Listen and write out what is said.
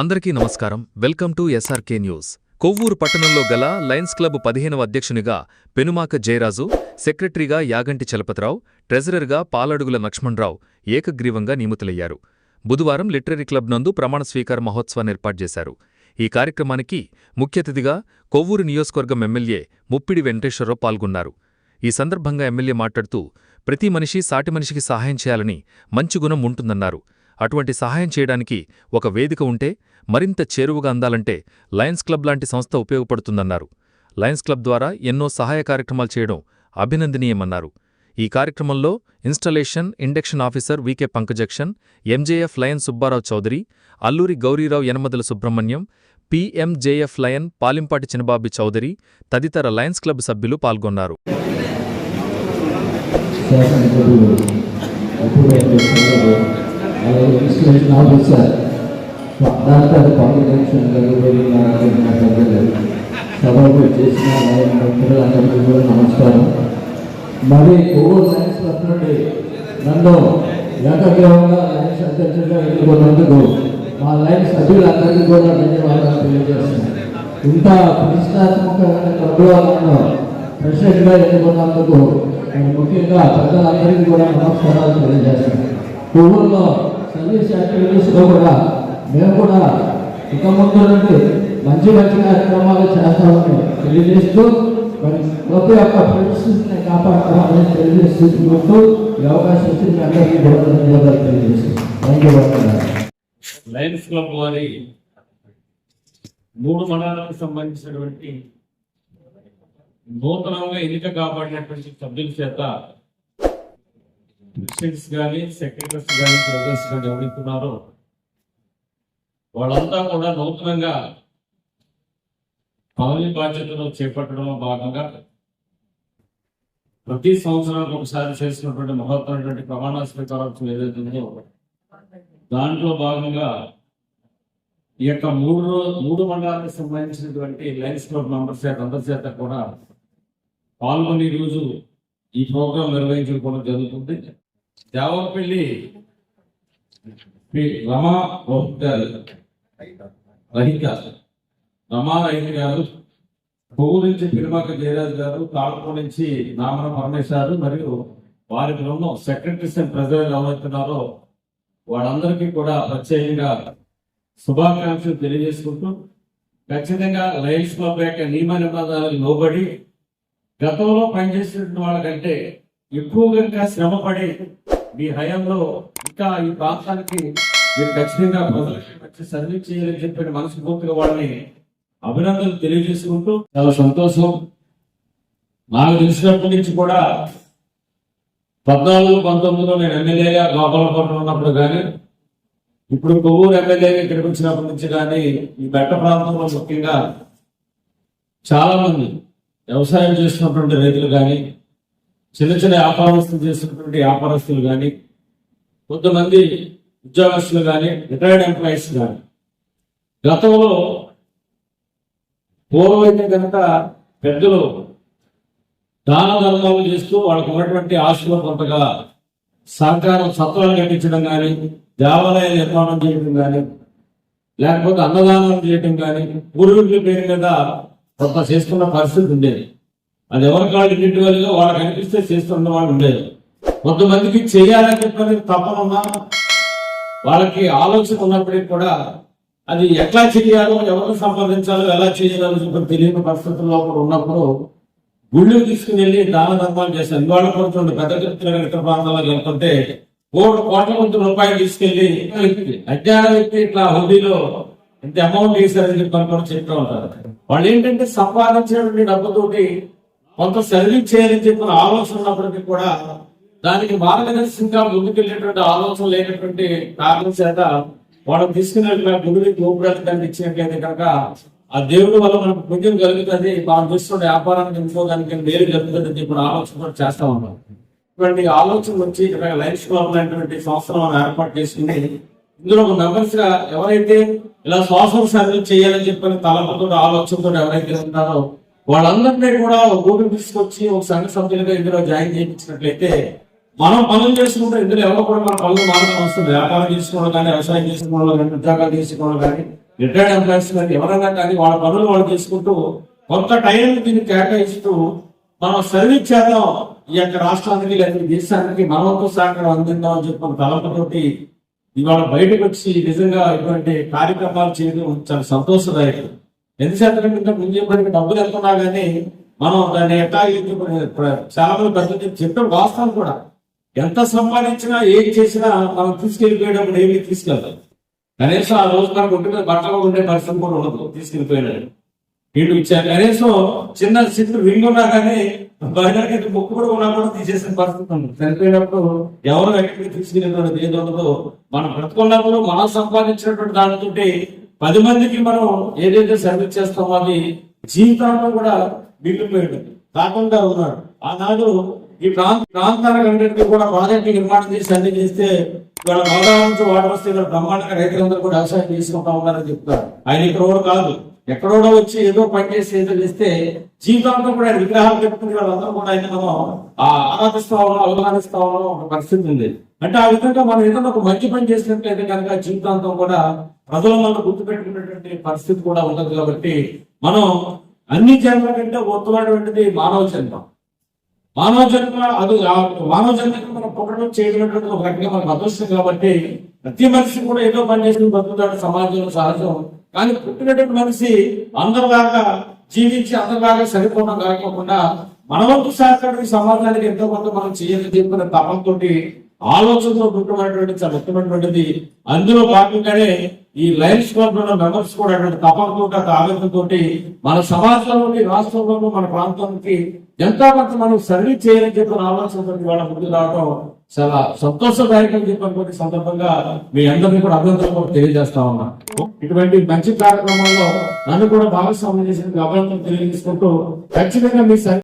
అందరికీ నమస్కారం. Welcome to SRK news. Kovvur పట్టణంలో గల లయన్స్ క్లబ్ పదిహేనవ అధ్యక్షునిగా పెనుమాక జయరాజు సెక్రటరీగా యాగంటి చలపతిరావు ట్రెజరర్గా పాలడుగుల లక్ష్మణరావు ఏకగ్రీవంగా నియమితులయ్యారు. బుధవారం లిటరరీ క్లబ్ నందు ప్రమాణ స్వీకార మహోత్సవాన్ని ఏర్పాటు చేశారు. ఈ కార్యక్రమానికి ముఖ్య అతిథిగా కొవ్వూరు నియోజకవర్గం ఎమ్మెల్యే ముప్పిడి వెంకటేశ్వరరావు పాల్గొన్నారు. ఈ సందర్భంగా ఎమ్మెల్యే మాట్లాడుతూ ప్రతి మనిషి సాటి మనిషికి సహాయం చేయాలని మంచి గుణం ఉంటుందన్నారు. అటువంటి సహాయం చేయడానికి ఒక వేదిక ఉంటే మరింత చేరువుగా అందాలంటే లయన్స్ క్లబ్ లాంటి సంస్థ ఉపయోగపడుతుందన్నారు. లయన్స్ క్లబ్ ద్వారా ఎన్నో సహాయ కార్యక్రమాలు చేయడం అభినందనీయమన్నారు. ఈ కార్యక్రమంలో installation induction officer VK Pankajakshan MJF Lion Subbarao Chowdary Alluri Gowrirao Yanamadala Subrahmanyam PMJF Lion Palimpati Chinababi Chowdary తదితర లయన్స్ క్లబ్ సభ్యులు పాల్గొన్నారు. ఇన్స్టిట్యూషన్ ఆఫీసర్ డాక్టర్ కాంగ్రెషన్ గారు వెళ్ళిన పెద్దలు సభకు చేసిన పిల్లలందరికీ కూడా నమస్కారం మరి కోవిడ్ సైన్స్ క్లబ్ నుండి నన్ను ఏకగ్రహంగా లైన్స్ అధ్యక్షుడిగా ఎన్నుకున్నందుకు మా లైన్ సభ్యులందరికీ కూడా ధన్యవాదాలు తెలియజేస్తున్నాను ఇంత ప్రతిష్టాత్మకమైన క్లబ్లో నన్ను ప్రెసిడెంట్గా ఎన్నుకున్నందుకు ముఖ్యంగా ప్రజలందరికీ కూడా నమస్కారాలు తెలియజేస్తున్నాను పువ్వుల్లో సర్వీస్ యాక్టివిటీస్లో కూడా మేము కూడా ఇక ముందు నుండి మంచి మంచి కార్యక్రమాలు చేస్తామని తెలియజేస్తూ మరి ప్రతి ఒక్క పరిస్థితిని కాపాడుతామని తెలియజేసుకుంటూ ఈ అవకాశం ఇచ్చి అందరికీ కూడా ధన్యవాదాలు తెలియజేస్తున్నాం థ్యాంక్ యూ లయన్స్ క్లబ్ వారి మూడు మండలాలకు సంబంధించినటువంటి నూతనంగా ఎన్నిక కాబడినటువంటి సభ్యుల చేత ప్రెసిడెంట్స్ కానీ సెక్రటరీస్ కానీ ప్రెసిడెంట్స్ కానీ ఎవరుతున్నారో వాళ్ళంతా కూడా నూతనంగా పదవి బాధ్యతలు చేపట్టడంలో భాగంగా ప్రతి సంవత్సరానికి ఒకసారి చేసినటువంటి మహత్తరమైనటువంటి ప్రమాణ స్వీకారోత్సవం ఏదైతే ఉందో దాంట్లో భాగంగా ఈ యొక్క మూడు రోజు మూడు మండలాలకు సంబంధించినటువంటి లయన్స్ క్లబ్ మెంబర్స్ చేత అందరి చేత కూడా పాల్గొని రోజు ఈ ప్రోగ్రాం నిర్వహించుకోవడం జరుగుతుంది. దేవపల్లి రమా గారు రహిత. రమా రహిత గారు పువ్వు నుంచి పిరుమాక జయరాజ్ గారు తాళపూర్ నుంచి నామన పరమేశ్వర్ మరియు వారి బృందం సెక్రటరీస్ అండ్ ప్రెసిడెంట్ ఎవరైతున్నారో వాళ్ళందరికీ కూడా ప్రత్యేకంగా శుభాకాంక్షలు తెలియజేసుకుంటూ ఖచ్చితంగా లయన్స్ క్లబ్ యొక్క నియమ నిబంధనలకు లోబడి గతంలో పనిచేసిన వాళ్ళకంటే ఎక్కువగా ఇంకా శ్రమపడి మీ హయాంలో ఇంకా ఈ ప్రాంతానికి మీరు ఖచ్చితంగా వచ్చి సర్వీస్ చేయాలని చెప్పిన మనస్ఫూర్తిగా వాళ్ళని అభినందనలు తెలియజేసుకుంటూ చాలా సంతోషం. నాకు తెలిసినప్పటి నుంచి కూడా పద్నాలుగు పంతొమ్మిదిలో నేను ఎమ్మెల్యేగా గోపాలపురం ఉన్నప్పుడు కానీ ఇప్పుడు కొవ్వూరు ఎమ్మెల్యేగా ఇక్కడికి వచ్చినప్పటి నుంచి కానీ ఈ బెట్ట ప్రాంతంలో ముఖ్యంగా చాలా మంది వ్యవసాయం చేసినటువంటి రైతులు కానీ చిన్న చిన్న వ్యాపారస్తులు చేసినటువంటి వ్యాపారస్తులు కానీ కొంతమంది ఉద్యోగస్తులు కానీ రిటైర్డ్ ఎంప్లాయీస్ కానీ గతంలో పూర్వమైతే కనుక పెద్దలు దాన ధర్మాలు చేస్తూ వాళ్ళకు ఉన్నటువంటి ఆశలో కొంతగా సహకారం సత్వాలు కట్టించడం కానీ దేవాలయ నిర్మాణం చేయడం కానీ లేకపోతే అన్నదానం చేయడం కానీ పూర్వీకుల పేరు మీద కొంత చేసుకున్న పరిస్థితి ఉండేది. అది ఎవరి కాళ్ళు ఇండివిజువల్గా వాళ్ళకి అనిపిస్తే చేస్తున్న వాళ్ళు ఉండేది. కొంతమందికి చేయాలని చెప్పని తపన ఉన్నా వాళ్ళకి ఆలోచన ఉన్నప్పటికీ కూడా అది ఎట్లా చేయాలో ఎవరిని సంపాదించాలో ఎలా చేయాలో చెప్పి తెలియని పరిస్థితుల్లో కూడా ఉన్నప్పుడు గుళ్ళు తీసుకుని వెళ్ళి దాన ధర్మాలు చేశారు. ఇవాళ కొంచెం పెద్ద చెప్తున్న ఇతర ప్రాంతాలకు వెళ్తుంటే కోటి కోట్ల మంది రూపాయలు తీసుకెళ్ళి అజ్ఞాన వ్యక్తి ఇట్లా హుండీలో ఇంత అమౌంట్ వేశారని చెప్పి అని కూడా చెప్తూ ఉంటారు. వాళ్ళు ఏంటంటే సంపాదించినటువంటి డబ్బుతోటి కొంత సర్వీస్ చేయాలని చెప్పిన ఆలోచన ఉన్నప్పటికీ కూడా దానికి మార్గదర్శకంగా ముందుకెళ్ళేటువంటి ఆలోచన లేనటువంటి కారణం చేత మనం తీసుకున్నట్లుగా గుడికి గోపురానికి ఇచ్చినట్లయితే కనుక ఆ దేవుడి వల్ల మనకు పుణ్యం కలుగుతుంది మనం చూస్తున్న వ్యాపారానికి ఎంచుకోవడానికి మేలు జరుగుతుంది అని చెప్పిన ఆలోచన కూడా చేస్తా ఉన్నాం. ఇటువంటి ఆలోచన వచ్చి ఇక్కడ లైఫ్ క్లబ్ లాంటి సంస్థలు మనం ఏర్పాటు చేసుకుని ఇందులో ఒక మెంబర్స్గా ఎవరైతే ఇలా శ్వాస సర్వీస్ చేయాలని చెప్పిన తలపతో ఆలోచనతో ఎవరైతే ఉన్నారో వాళ్ళందరినీ కూడా ఒక తీసుకొచ్చి ఒక సంఘ సభ్యులుగా ఇందులో జాయిన్ చేయించినట్లయితే మనం పనులు చేసుకుంటే ఇందులో ఎవరో కూడా మన పనులు మాత్రం వస్తుంది. వ్యాపారం చేసుకోవడం కానీ వ్యవసాయం చేసుకోవడం కానీ ఉద్యోగాలు చేసుకోవడం కానీ రిటైర్డ్ ఎంప్లాయీస్ కానీ ఎవరైనా కానీ వాళ్ళ పనులు వాళ్ళు చేసుకుంటూ కొంత టైం దీన్ని కేటాయిస్తూ మనం సర్వీస్ చేద్దాం. ఈ యొక్క రాష్ట్రానికి లేదా దేశానికి మనవంతు సహకారం అందిద్దాం అని చెప్పి మన తలపతోటి ఇవాళ బయటకు వచ్చి నిజంగా ఇటువంటి కార్యక్రమాలు చేయడం చాలా సంతోషదాయకం. ఎందుకంటే ముందు చెప్పడానికి డబ్బులు వెళ్తున్నా కానీ మనం దాన్ని ఎట్లా చాలా మంది పెద్ద చెప్పిన వాస్తవం కూడా. ఎంత సంపాదించినా ఏం చేసినా మనం తీసుకెళ్ళిపోయేటప్పుడు ఏమి తీసుకెళ్తాం కనీసం ఆ రోజు మనకు ఉంటుంది బట్టలు ఉండే పరిస్థితి కూడా ఉండదు తీసుకెళ్ళిపోయినాడు వీళ్ళు ఇచ్చారు. కనీసం చిన్న చిన్న రింగ్ ఉన్నా కానీ బయటకి ముక్కు కూడా ఉన్నా కూడా తీసేసిన పరిస్థితి ఉంది. చనిపోయినప్పుడు ఎవరు ఎక్కడికి తీసుకెళ్ళినప్పుడు ఏదో మనం బ్రతుకున్నప్పుడు మనం సంపాదించినటువంటి దానితోటి పది మందికి మనం ఏదైతే సర్వీస్ చేస్తామో అది జీవితంలో కూడా మిగిలిపోయాడు కాకుండా ఉన్నాడు ఆనాడు ఈ ప్రాంత ప్రాంతాలన్నింటినీ కూడా ప్రాజెక్టు నిర్మాణం చేసి అన్ని చేస్తే ఇక్కడ గోదావరి నుంచి వాటర్ వస్తే ఇక్కడ బ్రహ్మాండంగా రైతులందరూ కూడా వ్యవసాయం చేసుకుంటా ఉన్నారని చెప్తారు. ఆయన ఇక్కడ కాదు. ఎక్కడోడో వచ్చి ఏదో పని చేసి ఏదో చేస్తే జీవితాంతం కూడా ఆయన విగ్రహాలు పెట్టుకుని వాళ్ళందరూ కూడా ఆయన మనం ఆ ఆరాధిస్తా ఉన్నాం ఒక పరిస్థితి ఉంది. అంటే ఆ విధంగా మనం ఏదైనా ఒక మంచి పని చేసినట్లయితే కనుక జీవితాంతం కూడా ప్రజలు మనం గుర్తుపెట్టుకున్నటువంటి పరిస్థితి కూడా ఉండదు కాబట్టి మనం అన్ని జన్మల కంటే ఉత్తమైనటువంటిది మానవ జన్మ. మానవ జన్మ అది ఆ మానవ జన్మకి మనం పుట్టడం చేయడం ఒక రకంగా మనకు అదృష్టం కాబట్టి ప్రతి మనిషి కూడా ఏదో పని చేసిన బతుకుతాడు సమాజంలో సహజం. కానీ పుట్టినటువంటి మనిషి అందరిలాగా జీవించి అందరిలాగా సరిపోవడం కాకుండా మన వంతు సమాజానికి ఎంతో కొంత మనం చేయాలని చెప్పిన తపంతో ఆలోచనతో పుట్టమైనటువంటి చాలా ముఖ్యమైనటువంటిది అందులో భాగంగానే ఈ లయన్స్ క్లబ్లో మెంబర్స్ కూడా అటువంటి తపంతో ఆవేదనతో మన సమాజంలోని రాష్ట్రంలోనూ మన ప్రాంతానికి ఎంతో కొంత మనం సర్వీస్ చేయాలని చెప్పిన ఆలోచనతో వాళ్ళ ముందు రావడం చాలా సంతోషదాయకం చెప్పినటువంటి సందర్భంగా మీ అందరినీ కూడా అభినందనలు తెలియజేస్తా ఉన్నా. ఇటువంటి మంచి కార్యక్రమాల్లో నన్ను కూడా భాగస్వామ్యం చేసిన అభినందనలు తెలియజేసుకుంటూ ఖచ్చితంగా మీ